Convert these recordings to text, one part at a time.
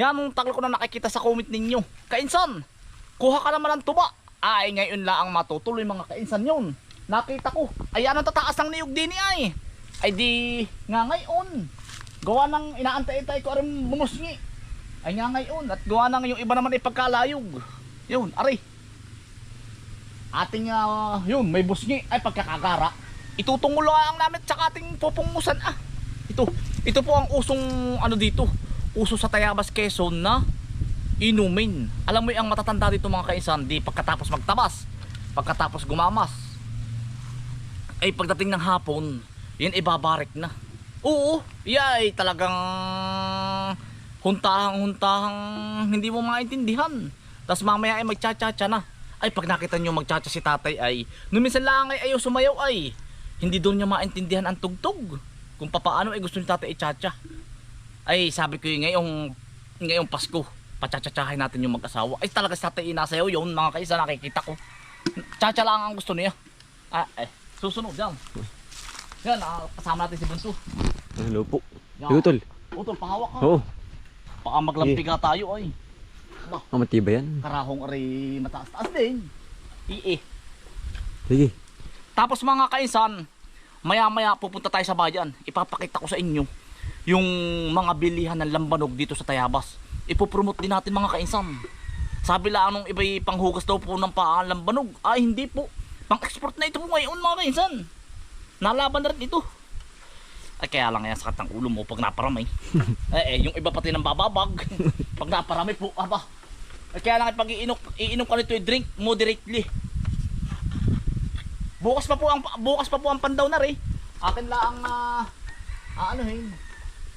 Yan ang tagal ko na nakikita sa comment ninyo. Kainsan, kuha ka naman ng tuba. Ay, ngayon lang ang matutuloy mga kainsan yun. Nakita ko, ayan ang tataas ng niyog din ay. Ay di, nga ngayon. Gawa ng inaantay-antay ko rin bumusngi. Ay nga ngayon, at gawa ng yung iba naman ay pagkalayog. Yun, ari. Ating, ah, yun, may busngi, ay pagkakagara. Itutungol lang namin sa ating pupungusan ah. Ito, ito po ang usong ano dito, uso sa Tayabas Quezon na inumin. Alam mo yung matatanda dito mga kaisan, di pagkatapos magtabas, pagkatapos gumamas, ay pagdating ng hapon, yan ibabarik na. Oo, yay, talagang huntahang-huntahang hindi mo maintindihan. Tapos mamaya ay magcha-cha-cha na. Ay pag nakita nyo magcha-cha si tatay ay, nung minsan lang ay ayaw sumayaw ay, hindi doon niya maintindihan ang tugtog. Kung papaano ay gusto ni tatay i-cha-cha. Ay sabi ko yung ngayong, ngayong Pasko, pachachachahin natin yung mag-asawa. Ay talaga si tatay inasayaw yun mga kaisa nakikita ko. Cha-cha lang ang gusto niya. Ah, eh, susunod yan. Yan, ah, kasama natin si Bunso. Hello po. Yan. Hello tol. Utol, pahawak ka. Oo. Baka maglampi ka tayo ay. Oh, matibay yan. Karahong ari mataas-taas din. Ii. Sige. Tapos mga kainsan, maya-maya pupunta tayo sa bayan. Ipapakita ko sa inyo yung mga bilihan ng lambanog dito sa Tayabas. Ipopromote din natin mga kainsan. Sabi lang nung iba'y panghugas daw po ng paa lambanog. Ay hindi po. Pang-export na ito po ngayon mga kainsan. Nalaban na rin ito. Ay kaya lang yan sakit ng ulo mo pag naparamay. eh, eh, yung iba pati ng bababag. pag naparami po, aba. Ay kaya lang pag iinom, iinom ka nito, drink moderately. Bukas pa po ang bukas pa po ang pandaw na rin. Akin lang ang uh, ano eh,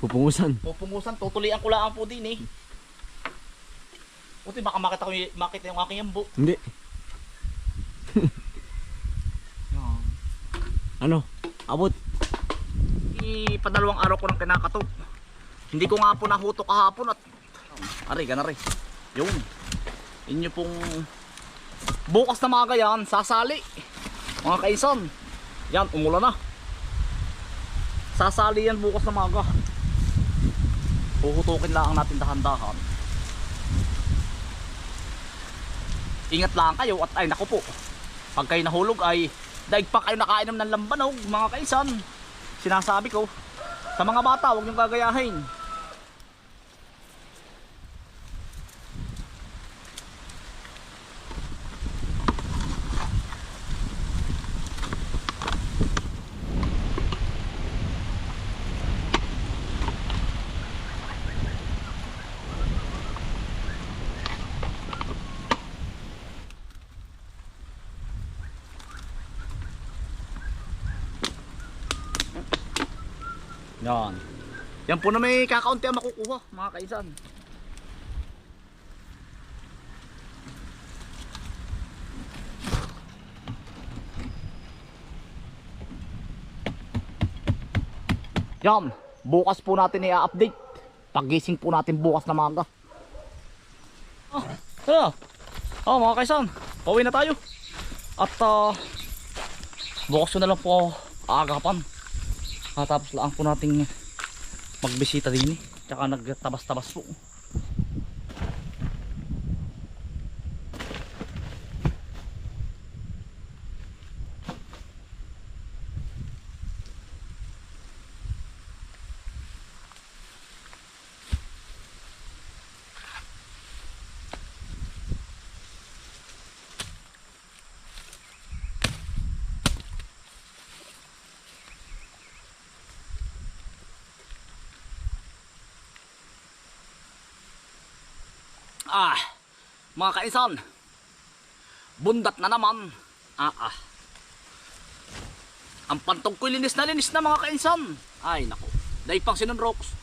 Pupungusan. pupungusan, tutulian ko lang po din eh. Buti baka makita ko y- makita yung aking yambo. Hindi. Ano? Abot. I padalawang araw ko nang kinakatok. Hindi ko nga po nahutok kahapon at aray gana rin. Yun. Inyo pong bukas na mga yan, sasali. Mga kaisan. Yan, umulan na. Sasali yan bukas na maga. Puhutukin lang natin dahan-dahan. Ingat lang kayo at ay naku po. Pag kayo nahulog ay daig pa kayo nakainom ng lambanog mga kaisan. Sinasabi ko sa mga bata huwag niyong gagayahin. Yan. Yan po na may kakaunti ang makukuha mga kaisan. Yan. Bukas po natin i-update. Pagising po natin bukas na maga. Ah, ah. Oh, mga kaisan. Pauwi na tayo. At ah, bukas na lang po aagapan. Katapos lang po nating magbisita din eh. Tsaka nagtabas-tabas po. Ah, mga kaisan. Bundat na naman. Ah, ah. Ang pantog ko linis na linis na mga kaisan. Ay, nako. Dahil pang sinunroks.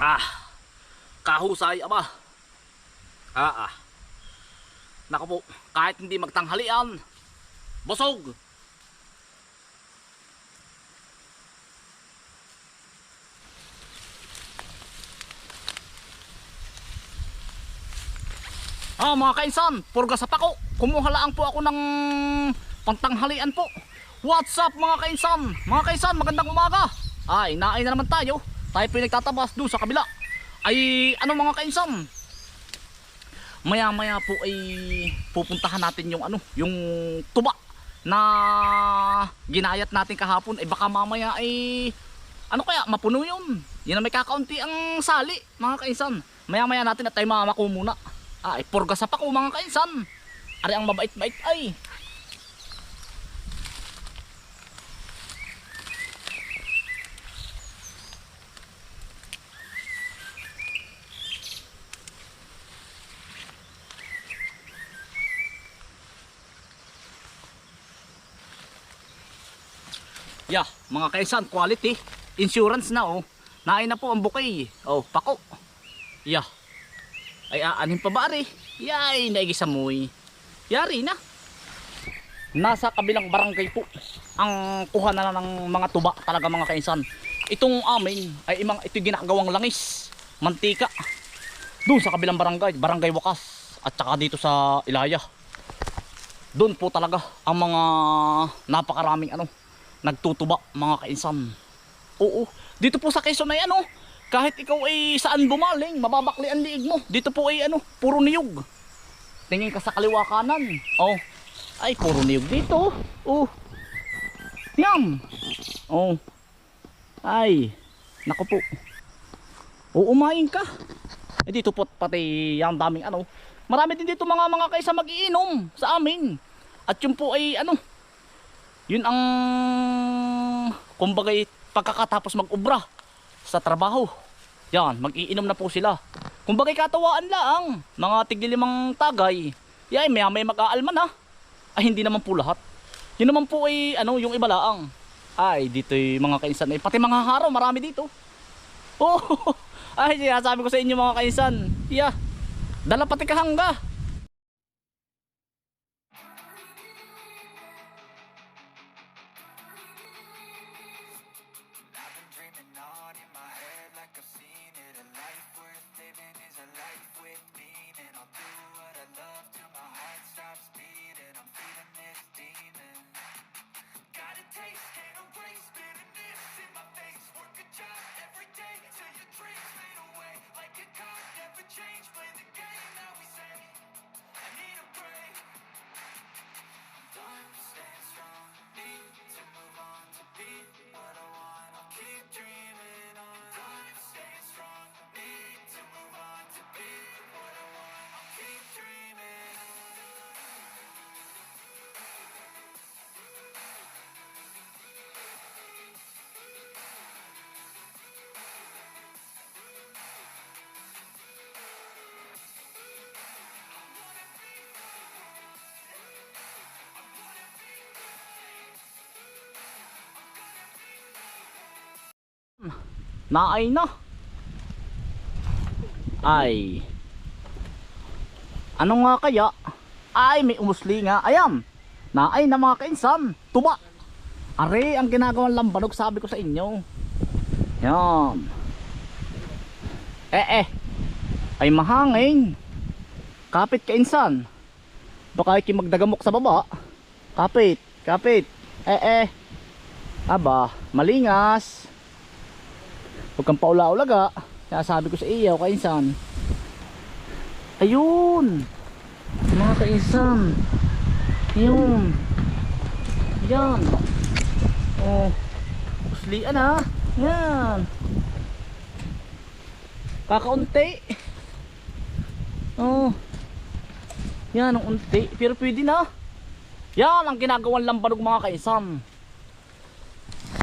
Ah, kahusay aba. Ah, ah. Nako po, kahit hindi magtanghalian, busog. Ah, mga kainsan, purga sa pako. Kumuha lang po ako ng pantanghalian po. What's up mga kainsan? Mga kainsan, magandang umaga. Ay, naay na naman tayo. Tayo po nagtatabas doon sa kabila. Ay, ano mga kainsan? Maya maya po ay pupuntahan natin yung ano, yung tuba na ginayat natin kahapon. Ay baka mamaya ay ano kaya, mapuno yun. Yan na may kakaunti ang sali, mga kainsan. Maya maya natin at tayo mamako muna. Ay, purga sa pako mga kainsan. Ari ang mabait-bait ay. Yeah, mga kaisan, quality. Insurance na oh. Naay na po ang bouquet. Oh, pako. Yeah. Ay aanin pa ba ari? Yay, naigisa mo eh. Yari na. Nasa kabilang barangay po ang kuha na ng mga tuba talaga mga kaisan. Itong amin ay imang ito ginagawang langis, mantika. Doon sa kabilang barangay, barangay Wakas at saka dito sa Ilaya. Doon po talaga ang mga napakaraming ano, nagtutuba mga kainsan. Oo, dito po sa Quezon ay ano, kahit ikaw ay saan bumaling, mababakli ang liig mo. Dito po ay ano, puro niyog. Tingin ka sa kaliwa kanan. Oh, ay puro niyog dito. Oh, yan. Oh, ay, naku po. O umain ka. Eh dito po pati yung daming ano. Marami din dito mga mga kaysa magiinom sa amin. At yun po ay ano, yun ang kumbaga pagkakatapos mag-ubra sa trabaho. Yan, mag-iinom na po sila. Kumbaga katawaan lang, mga tigilimang tagay. Yan, may may mag-aalman ha. Ay hindi naman po lahat. Yun naman po ay ano, yung iba laang. Ay, dito yung mga kainsan. Ay, pati mga haraw, marami dito. Oh, ay, sinasabi ko sa inyo mga kainsan. Yeah, dala pati kahangga. Naay na. Ay. Ano nga kaya? Ay, may umusli nga. Ayan. Naay na mga kainsan. Tuba. Are, ang ginagawang lambanog sabi ko sa inyo. Yan. Eh eh. Ay mahangin. Kapit kainsan. Baka iki magdagamok sa baba. Kapit. Kapit. Eh eh. Aba, malingas. Huwag kang paula-ulaga. Sabi ko sa iyo, kainsan. Ayun. Mga kainsan. Ayun. Yan. Oh. Uslian ha. Yan. Kakaunti. Oh. Yan, ang unti. Pero pwede na. Yan ang ginagawang lambanog mga kainsan.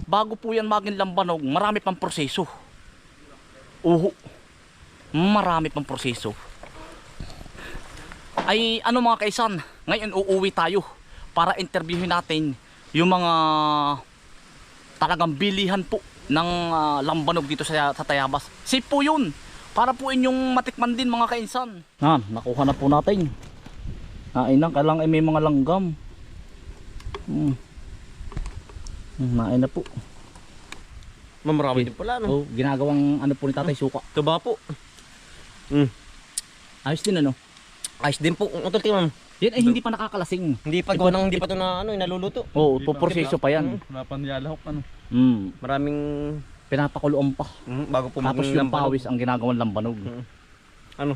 Bago po yan maging lambanog, marami pang proseso. Uho. Marami pang proseso. Ay ano mga kaisan, ngayon uuwi tayo para interviewin natin yung mga talagang bilihan po ng ah, lambanog dito sa, sa Tayabas. Safe po yun. Para po inyong matikman din mga kainsan. Yan, nakuha na po natin. Nain lang, kailangan ay may mga langgam. Hmm. Nain na po. Mamarami din pala, no? Oh, ginagawang ano po ni Tatay Suka. Tuba po. Mm. Ayos din ano. Ayos din po. Utol kayo ma'am. Yan ay hindi pa nakakalasing. Hindi pa gawa ng hindi pa to na ano, naluluto. Oo, oh, proseso pa yan. Wala pang niyalahok ano. Mm. Maraming Pinapakuluan pa. mm, bago po Tapos yung lambanog. pawis ang ginagawang lambanog. Ano?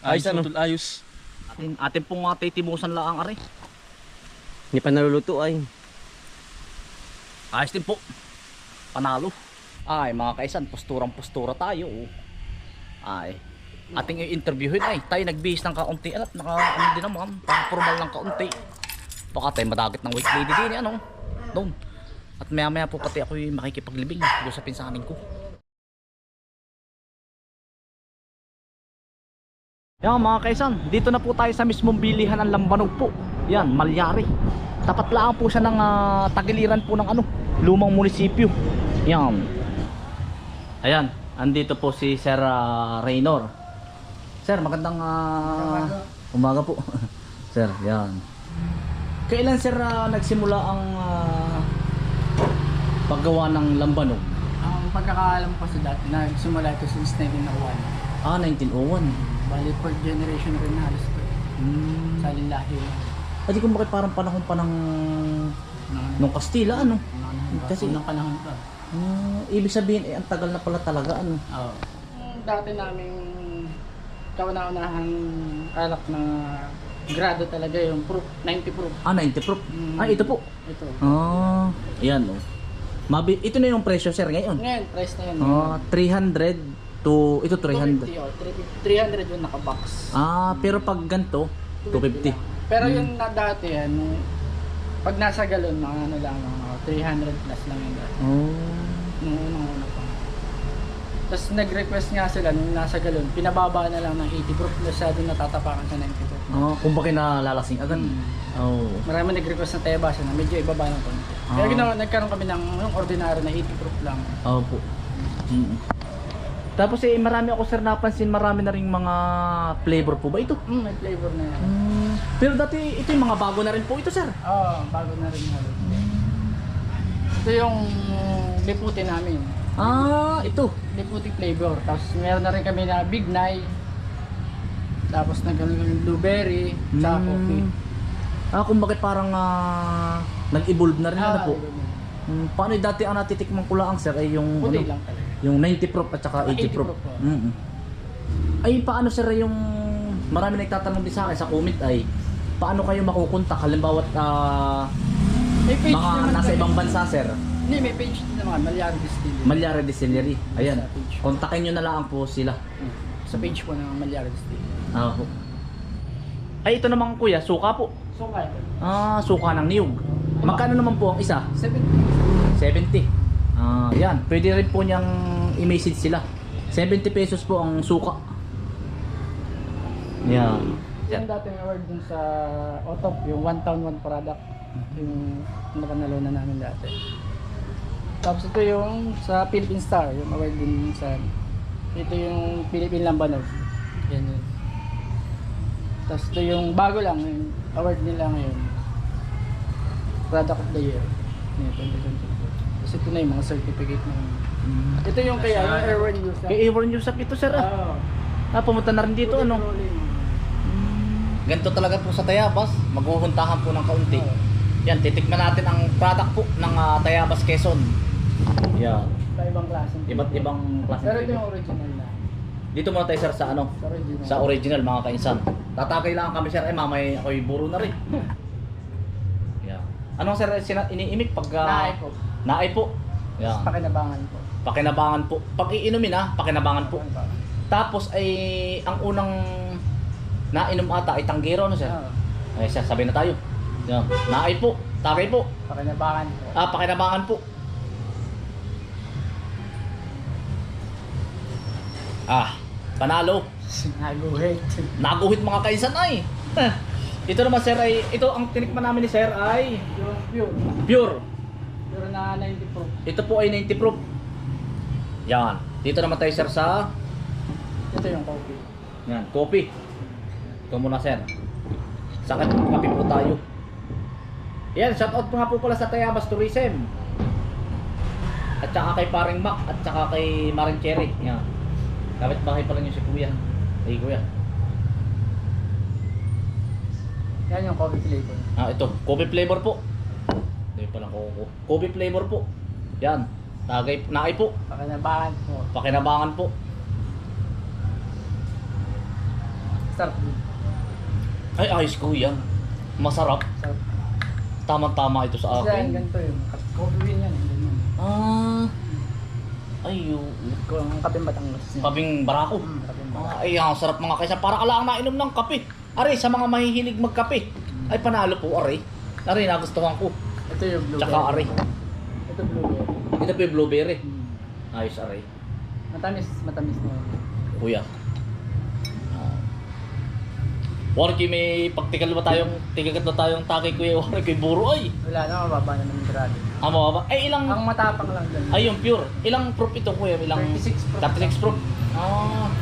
Ayos, Ayos, ano? utol, ayos. Atin, atin pong uh, titimusan lang ari. Hindi pa naluluto ay. Ayos din po. Panalo. Ay, mga kaisan, posturang postura tayo. Ay. Ating i-interviewin ay, tayo nagbihis ng kaunti at naka ano din naman, parang formal ng kaunti. Baka tayo madagit ng weight lady din, ano? Doon. At maya maya po pati ako makikipaglibing doon sa pinsanin ko. Yan mga kaisan, dito na po tayo sa mismong bilihan ng lambanog po. Yan, Malyari. Tapat lang po siya ng ah, tagiliran po ng ano, lumang munisipyo. Yan. Ayan, andito po si Sir ah, Raynor. Sir, magandang ah, umaga po. sir, yan. Kailan sir ah, nagsimula ang ah, paggawa ng lambanog? Ang pagkakaalam ko sa dati, nagsimula ito since 1901. Ah, 1901. Bali, fourth generation rin na halos ito. Hmm. Sa lilahi. Adi kung bakit parang panahon pa ng Nung, Kastila ano? kasi unang panahon pa. Hmm, ibig sabihin eh ang tagal na pala talaga ano. Oo. Yung dati namin kauna-unahang alak na grado talaga yung proof, 90 proof. Ah, 90 proof. Mm. Ah, ito po. Ito. Ah, ayan oh. Mabi ito na yung presyo sir ngayon. Ngayon, price na yun. Ah, 300 to ito 300. 250 oh, 300 yung nakabox. Ah, pero pag ganito 250. Pero yung na dati, ano, pag nasa galon, mga ano lang, mga 300 plus lang yung dati. Oh. Nung unang-una pa. Tapos nag-request nga sila nung nasa galon, pinababa na lang ng 80 proof masyado natatapakan sa 90 proof. Ah, kung bakit nalalasing agad. Mm. Oh. Marami nag-request ng teba siya na medyo ibaba ng konti. Kaya Ah. ginawa, nagkaroon kami ng yung ordinary na 80 proof lang. Opo. Mm. Tapos eh marami ako sir napansin marami na ring mga flavor po ba ito? Mm, may flavor na yan. Mm. Pero dati ito yung mga bago na rin po ito sir. Oo, bago na rin halos. Ito yung liputi namin. Ah, ito. Liputi flavor. Tapos meron na rin kami na Big Night. Tapos nagkaroon kami ng blueberry, tsaka Mm. coffee. Ah, kung bakit parang ah, nag-evolve na rin ano Ah, po. Mm, paano yung dati ang natitikman ko lang sir ay yung Puti ano, lang talaga. Yung 90 proof at saka 80, 80 proof. proof, oh. Mm. Ay paano sir yung marami nagtatanong din sa akin sa comment ay paano kayo makukontak halimbawa ah, May page mga nasa ibang bansa sir Hindi, may page din naman, Malyari Distillery. Malyari Distillery ayan kontakin nyo na lang po sila Mm. Sa page po ng Malyari Distillery. Ah, po. ay ito naman kuya suka po So, kaya, ah suka ng niyog magkano naman po ang isa 70. 70. Ah, yan. Pwede rin po niyang i-message sila. 70 pesos po ang suka. Yan. Yung dating award dun sa OTOP, yung One Town One Product, yung napanalo na namin dati. Tapos ito yung sa Philippine Star, yung award din sa ito yung Philippine Lambanog. Yan yun. Tapos ito yung bago lang, yung award nila ngayon. Product of the Year. Ngayon, 2024. Tapos ito na yung mga certificate na Ito yung kaya, yung Airborne News. Kay Aaron Yusap ito sir ah. Oo. ah. pumunta na rin dito ano. Ganito talaga po sa Tayabas. Maghuhuntahan po ng kaunti. Yan, titikman natin ang product po ng ah, Tayabas Quezon. Yan. Sa ibang klase. Iba't ibang klase. Pero ito yung original na. Dito muna tayo sir sa ano? Sa original. Sa original mga kainsan. Tatakay lang kami sir. Eh mamay ako'y buro na rin. Yeah. Anong sir sina- iniimik pag ah, Naay po. Naay po. Yeah. Pakinabangan po. Pakinabangan po. Pag iinumin ha, pakinabangan po. Tapos ay ang unang nainom ata ay tanggero no sir? Oo. Ay siya, sabi na tayo. Yeah. Naay po. Takay po. Pakinabangan po. Ah, pakinabangan po. Ah, panalo. Naguhit. Naguhit mga kainsan ay. Ito naman sir ay, ito ang tinikman namin ni sir ay pure. pure. Na 90 proof. Ito po ay 90 proof. Yan. Dito naman tayo sir sa Ito yung coffee. yan, coffee. Ito muna sir. Sakit kape po tayo. Yan, shout out po nga po pala sa Tayabas Tourism. At saka kay Paring Mac at saka kay Maring Cherry. Yan. Kapit bahay pala niyo si Kuya. Ay Kuya. Yan yung coffee flavor. Ah, ito. Coffee flavor po. Hindi pa lang koko. Coffee flavor po. Yan. Tagay, naay po. Pakinabangan po. Pakinabangan po. Sarap. Ay, ayos ko yan. Masarap. Sarap. Tama-tama ito sa Kasi akin. ganito yun. Coffee bean yan. Ganyan. Ah. Ay, yung Kung ang kapeng Batangas niya. kabing barako. Hmm, kapeng Batangas. Ah, ay, ang sarap mga kaysa. Para ka lang nainom ng kape. Aray, sa mga mahihilig magkape. Ay, panalo po, aray. Aray, nagustuhan ko. Ito yung blueberry. Tsaka aray. Ito blueberry. Ito po yung blueberry. Hmm. Ayos, aray. Matamis, matamis na yun. Kuya. Ah. Warki, may pagtigal ba tayong, tigagat ba tayong takay kuya Warki, buro ay. Wala na, mababa na naman grado. Amo ba? Ay, ilang, Ang matapang lang dyan. ay yung pure. Ilang proof ito kuya? Ilang, 36 proof. 36 proof. Ah.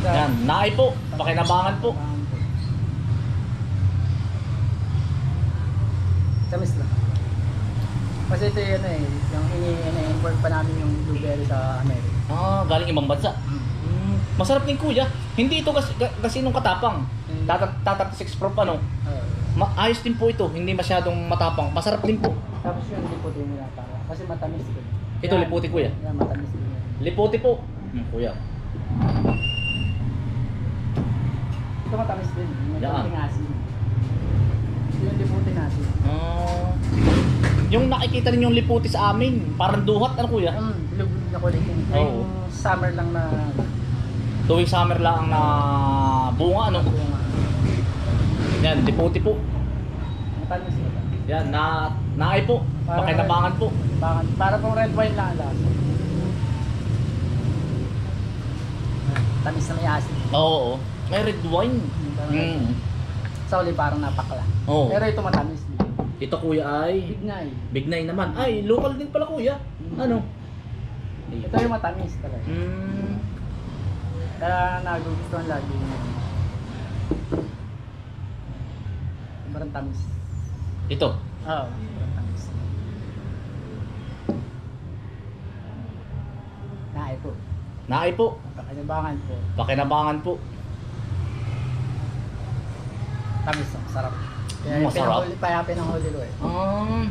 Yan, naay po. Pakinabangan po. Tamis lang. Kasi ito yun eh, yung ini-import pa namin yung blueberry sa Amerika. Ah, galing ibang bansa. Mm, masarap din kuya. Hindi ito kasi, kasi nung katapang. Hmm. Tatat, tatat 6 proof ano. Ma- ayos din po ito. Hindi masyadong matapang. Masarap din po. Tapos yun, liputi yung minataka. Kasi matamis din. Ito, liputi, kuya? Yan, matamis din yan. Lipote po. Hmm, kuya. Ito matamis din. May Yan. konting asin. Ito yung liputi natin. Ah, yung nakikita rin yung liputi sa amin, parang duhat, ano kuya? Mm, bilog na kulay yung Oo. yung summer lang na Tuwing summer lang ang na bunga, ano? yung uh, Yan, liputi po. matamis nila. Yan, na naay po. Parang- Pakinabangan po. Bakit? Para pong red wine lang ang lasa. Tamis na may asin. Oo, oo. May red wine. Parang Mm. Sa uli parang napakla. Oo. Pero ito matamis. Ito kuya ay Big na eh. Big Nine naman. Ay, local din pala kuya. Ano? Ito yung matamis talaga. Mm. Kaya nagugustuhan lagi yung Sobrang tamis. Ito. Oo, sobrang tamis. Naay po. Naay po. Kakanabangan po. Pakinabangan po. Tamis, ang sarap. Kaya masarap. pinahuli, kaya pinahuli ko eh. Um,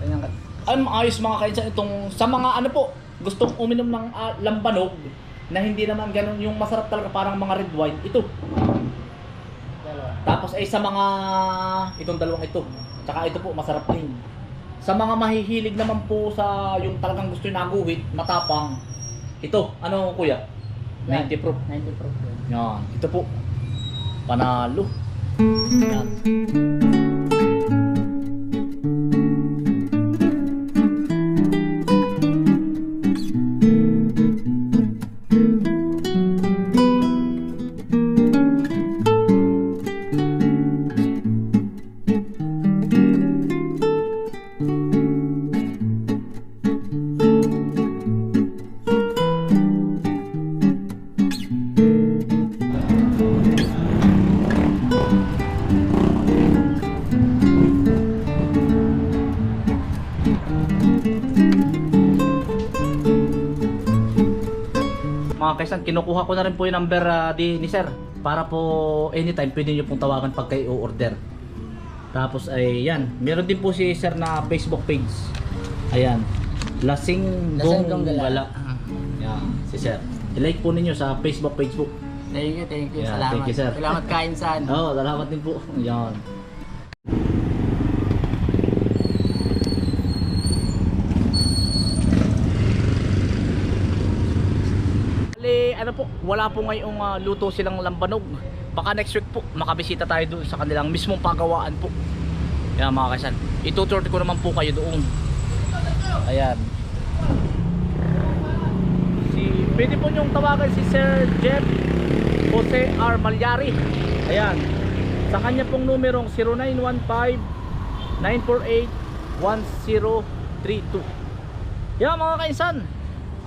Kaya nga, ay maayos mga kainsan itong sa mga ano po gustong uminom ng ah, lambanog na hindi naman ganun yung masarap talaga parang mga red wine. Ito. Dalawa. tapos ay sa mga itong dalawang ito. Tsaka ito po masarap din. Sa mga mahihilig naman po sa yung talagang gusto yung naguhit matapang ito. Ano kuya? 90 proof. 90 proof yun. yan. Ito po. Panalo yan Mga kaisan, kinukuha ko na rin po yung number ah, di, ni sir para po anytime pwede nyo pong tawagan pag kayo order. Tapos ay yan, meron din po si sir na Facebook page. Ayan. Lasing Gong Gala. Yan, si sir. I-like po ninyo sa Facebook page po. Thank you, thank you. Yeah, Salamat. thank you, sir. Salamat kain san. Oo, oh, salamat din po. Yan. Bali, ano po, wala po ngayong ah, luto silang lambanog. Baka next week po, makabisita tayo doon sa kanilang mismong pagawaan po. Yan mga kasan. Itutur ko naman po kayo doon. Ayan. Si, pwede po niyong tawagan si Sir Jeff Jose R. Malyari. Ayan. Sa kanya pong numerong 0915-948-1032. Yan mga kainsan.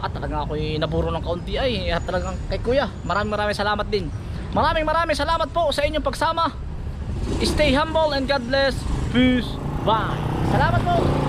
At talagang ako'y naburo ng kaunti ay. At talagang kay kuya. Maraming maraming salamat din. Maraming maraming salamat po sa inyong pagsama. Stay humble and God bless. Peace. Bye. Salamat po.